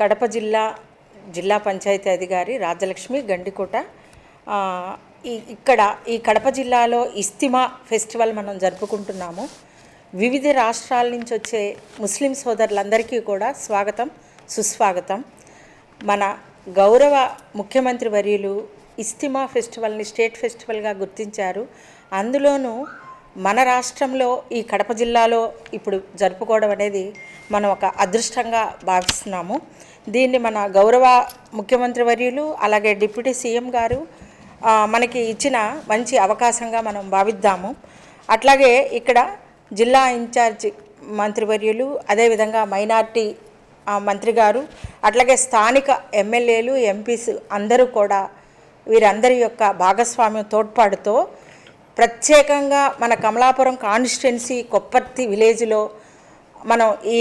కడప జిల్లా జిల్లా పంచాయతీ అధికారి రాజలక్ష్మి గండికోట. ఇక్కడ ఈ కడప జిల్లాలో ఇస్తిమా ఫెస్టివల్ మనం జరుపుకుంటున్నాము. వివిధ రాష్ట్రాల నుంచి వచ్చే ముస్లిం సోదరులందరికీ కూడా స్వాగతం సుస్వాగతం. మన గౌరవ ముఖ్యమంత్రి వర్యులు ఇస్తిమా ఫెస్టివల్ని స్టేట్ ఫెస్టివల్గా గుర్తించారు. అందులోనూ మన రాష్ట్రంలో ఈ కడప జిల్లాలో ఇప్పుడు జరుపుకోవడం అనేది మనం ఒక అదృష్టంగా భావిస్తున్నాము. దీన్ని మన గౌరవ ముఖ్యమంత్రి వర్యులు అలాగే డిప్యూటీ సీఎం గారు మనకి ఇచ్చిన మంచి అవకాశంగా మనం భావిద్దాము. అట్లాగే ఇక్కడ జిల్లా ఇన్ఛార్జ్ మంత్రివర్యులు అదేవిధంగా మైనార్టీ మంత్రి గారు అట్లాగే స్థానిక ఎమ్మెల్యేలు ఎంపీస్ అందరూ కూడా వీరందరి యొక్క భాగస్వామ్యం తోడ్పాటుతో ప్రత్యేకంగా మన కమలాపురం కాన్స్టిట్యున్సీ కొప్పర్తి విలేజ్లో మనం ఈ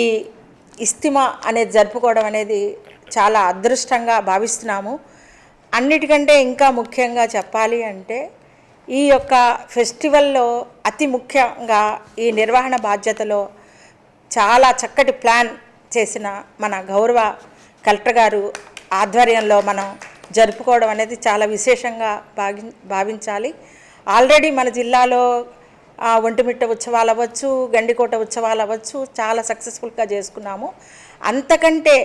ఇస్తిమా అనేది జరుపుకోవడం అనేది చాలా అదృష్టంగా భావిస్తున్నాము. అన్నిటికంటే ఇంకా ముఖ్యంగా చెప్పాలి అంటే ఈ యొక్క ఫెస్టివల్లో అతి ముఖ్యంగా ఈ నిర్వహణ బాధ్యతలో చాలా చక్కటి ప్లాన్ చేసిన మన గౌరవ కలెక్టర్ గారు ఆధ్వర్యంలో మనం జరుపుకోవడం అనేది చాలా విశేషంగా భావి భావించాలి. ఆల్రెడీ మన జిల్లాలో ఒంటిమిట్ట ఉత్సవాలు అవ్వచ్చు గండికోట ఉత్సవాలు అవ్వచ్చు చాలా సక్సెస్ఫుల్గా చేసుకున్నాము. అంతకంటే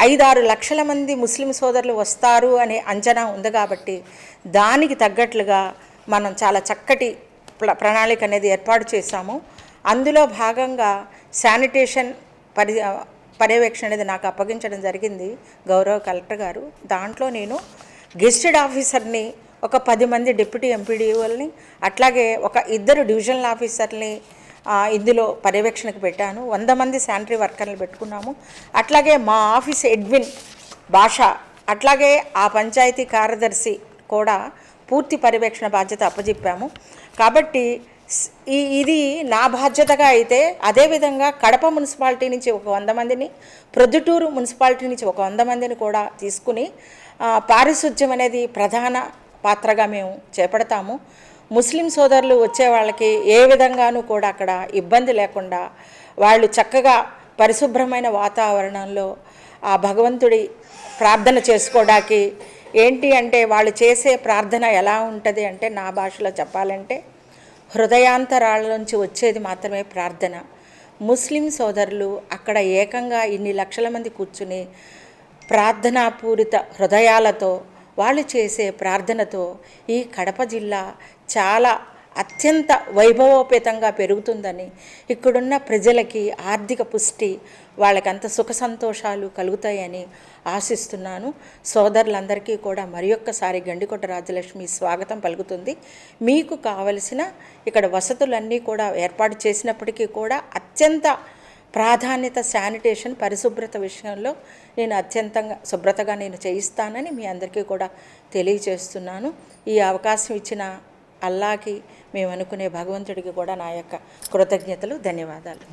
ఐదారు లక్షల మంది ముస్లిం సోదరులు వస్తారు అనే అంచనా ఉంది కాబట్టి దానికి తగ్గట్లుగా మనం చాలా చక్కటి ప్రణాళిక అనేది ఏర్పాటు చేశాము. అందులో భాగంగా శానిటేషన్ పరి పర్యవేక్షణ అనేది నాకు అప్పగించడం జరిగింది గౌరవ కలెక్టర్ గారు. దాంట్లో నేను గెస్టెడ్ ఆఫీసర్ని ఒక పది మంది డిప్యూటీ ఎంపీడీఓల్ని అట్లాగే ఒక ఇద్దరు డివిజనల్ ఆఫీసర్ని ఇందులో పర్యవేక్షణకు పెట్టాను. వంద మంది శానిటరీ వర్కర్లు పెట్టుకున్నాము. అట్లాగే మా ఆఫీస్ ఎడ్విన్ భాష అట్లాగే ఆ పంచాయతీ కార్యదర్శి కూడా పూర్తి పర్యవేక్షణ బాధ్యత అప్పజెప్పాము. కాబట్టి ఈ ఇది నా బాధ్యతగా అయితే అదేవిధంగా కడప మున్సిపాలిటీ నుంచి ఒక వంద మందిని ప్రొద్దుటూరు మున్సిపాలిటీ నుంచి ఒక వంద మందిని కూడా తీసుకుని పారిశుధ్యం అనేది ప్రధాన పాత్రగా మేము చేపడతాము. ముస్లిం సోదరులు వచ్చే వాళ్ళకి ఏ విధంగానూ కూడా అక్కడ ఇబ్బంది లేకుండా వాళ్ళు చక్కగా పరిశుభ్రమైన వాతావరణంలో ఆ భగవంతుడి ప్రార్థన చేసుకోవడానికి ఏంటి అంటే వాళ్ళు చేసే ప్రార్థన ఎలా ఉంటుంది అంటే నా భాషలో చెప్పాలంటే హృదయాంతరాల నుంచి వచ్చేది మాత్రమే ప్రార్థన. ముస్లిం సోదరులు అక్కడ ఏకంగా ఇన్ని లక్షల మంది కూర్చుని ప్రార్థనాపూరిత హృదయాలతో వాళ్ళు చేసే ప్రార్థనతో ఈ కడప జిల్లా చాలా అత్యంత వైభవోపేతంగా పెరుగుతుందని ఇక్కడున్న ప్రజలకి ఆర్థిక పుష్టి వాళ్ళకంత సుఖ సంతోషాలు కలుగుతాయని ఆశిస్తున్నాను. సోదరులందరికీ కూడా మరి ఒక్కసారి గండికోట రాజలక్ష్మి స్వాగతం పలుకుతుంది. మీకు కావలసిన ఇక్కడ వసతులన్నీ కూడా ఏర్పాటు చేసినప్పటికీ కూడా అత్యంత ప్రాధాన్యత శానిటేషన్ పరిశుభ్రత విషయంలో నేను అత్యంతంగా శుభ్రతగా నేను చేయిస్తానని మీ అందరికీ కూడా తెలియజేస్తున్నాను. ఈ అవకాశం ఇచ్చిన అల్లాకి మేము అనుకునే భగవంతుడికి కూడా నా యొక్క కృతజ్ఞతలు ధన్యవాదాలు.